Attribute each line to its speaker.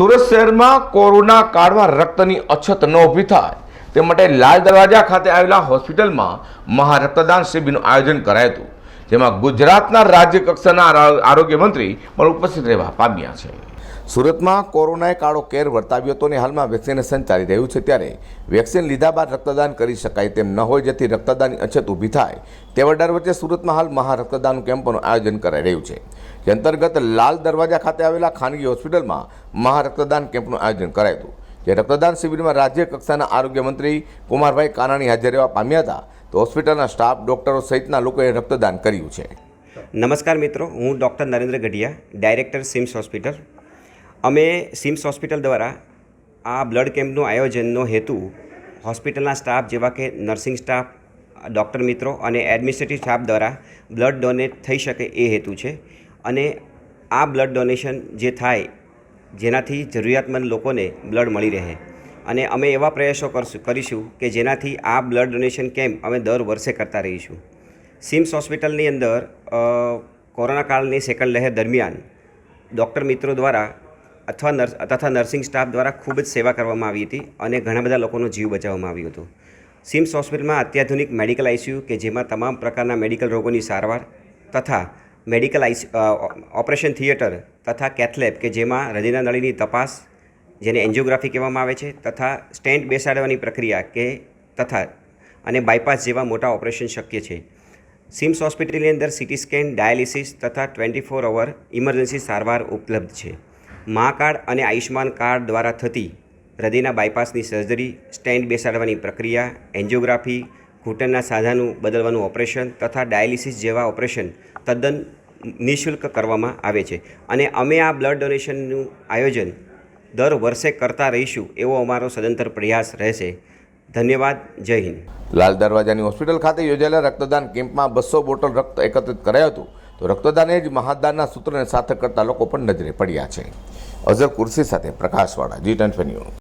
Speaker 1: સુરત શહેરમાં કોરોના કાળમાં રક્તની અછત ન ઊભી થાય તે માટે લાલ દરવાજા ખાતે આવેલા હોસ્પિટલમાં મહારક્તદાન શિબિરનું આયોજન કરાયું હતું. જેમાં ગુજરાતના રાજ્ય કક્ષાના આરોગ્ય મંત્રી પણ ઉપસ્થિત રહેવા પામ્યા છે. સુરતમાં કોરોનાએ કાળો કેર વર્તાવ્યો હતો અને હાલમાં વેક્સિનેશન ચાલી રહ્યું છે ત્યારે વેક્સિન લીધા બાદ રક્તદાન કરી શકાય તેમ ન હોય જેથી રક્તદાનની અછત ઊભી થાય, તેવા ડર વચ્ચે સુરતમાં હાલ મહા રક્તદાન કેમ્પનું આયોજન કરાઈ રહ્યું છે. જે અંતર્ગત લાલ દરવાજા ખાતે આવેલા ખાનગી હોસ્પિટલમાં મહા રક્તદાન કેમ્પનું આયોજન કરાયું હતું જે રક્તદાન શિબિરમાં રાજ્ય કક્ષાના આરોગ્ય મંત્રી કુમારભાઈ કાનાણી હાજર રહેવા પામ્યા હતા. તો હોસ્પિટલના સ્ટાફ, ડોક્ટરો સહિતના લોકોએ રક્તદાન કર્યું છે.
Speaker 2: નમસ્કાર મિત્રો, હું doctor Narendra Gadhiya, director SIMS hospital. અમે સિમ્સ હોસ્પિટલ દ્વારા આ બ્લડ કેમ્પનું આયોજનનો હેતુ હોસ્પિટલના સ્ટાફ જેવા કે નર્સિંગ સ્ટાફ, ડૉક્ટર મિત્રો અને એડમિનિસ્ટ્રેટિવ સ્ટાફ દ્વારા બ્લડ ડોનેટ થઈ શકે એ હેતુ છે. અને આ બ્લડ ડોનેશન જે થાય, જેનાથી જરૂરિયાતમંદ લોકોને બ્લડ મળી રહે. અને અમે એવા પ્રયાસો કરશું, કરીશું કે જેનાથી આ બ્લડ ડોનેશન કેમ્પ અમે દર વર્ષે કરતા રહીશું. સિમ્સ હોસ્પિટલની અંદર કોરોના કાળની સેકન્ડ લહેર દરમિયાન ડૉક્ટર મિત્રો દ્વારા અથવા નર્સ, તથા નર્સિંગ સ્ટાફ દ્વારા ખૂબ જ સેવા કરવામાં આવી હતી અને ઘણા બધા લોકોનો જીવ બચાવવામાં આવ્યો હતો. સિમ્સ હોસ્પિટલમાં અત્યાધુનિક મેડિકલ આઈસીયુ કે જેમાં તમામ પ્રકારના મેડિકલ રોગોની સારવાર તથા મેડિકલ આઈસી ઓપરેશન થિયેટર તથા કેથલેબ કે જેમાં હૃદયના નળીની તપાસ જેને એન્જિયોગ્રાફી કહેવામાં આવે છે તથા સ્ટેન્ટ બેસાડવાની પ્રક્રિયા કે તથા અને બાયપાસ જેવા મોટા ઓપરેશન શક્ય છે. સિમ્સ હોસ્પિટલની અંદર સિટી સ્કેન, ડાયાલિસિસ તથા ટ્વેન્ટી ફોર અવર ઇમરજન્સી સારવાર ઉપલબ્ધ છે. મા કાર્ડ અને આયુષ્માન કાર્ડ દ્વારા થતી હૃદયના બાયપાસની સર્જરી સ્ટેન્ડ બેસાડવાની પ્રક્રિયા, એન્જિયોગ્રાફી, ઘૂંટણના સાધાનું બદલવાનું ઓપરેશન તથા ડાયાલિસિસ જેવા ઓપરેશન તદ્દન નિઃશુલ્ક કરવામાં આવે છે. અને અમે આ બ્લડ ડોનેશનનું આયોજન દર વર્ષે કરતા રહીશું એવો અમારો સદંતર પ્રયાસ રહેશે. ધન્યવાદ, જય હિન્દ.
Speaker 1: લાલ દરવાજાની હોસ્પિટલ ખાતે યોજાયેલા રક્તદાન કેમ્પમાં બસો બોટલ રક્ત એકત્રિત કરાયું હતું. તો રક્તદાન જ મહાદાનના સૂત્રને સાર્થક કરતા લોકો પણ નજરે પડ્યા છે. અઝર કુર્સી સાથે પ્રકાશવાળા જી ટેન ન્યૂઝ.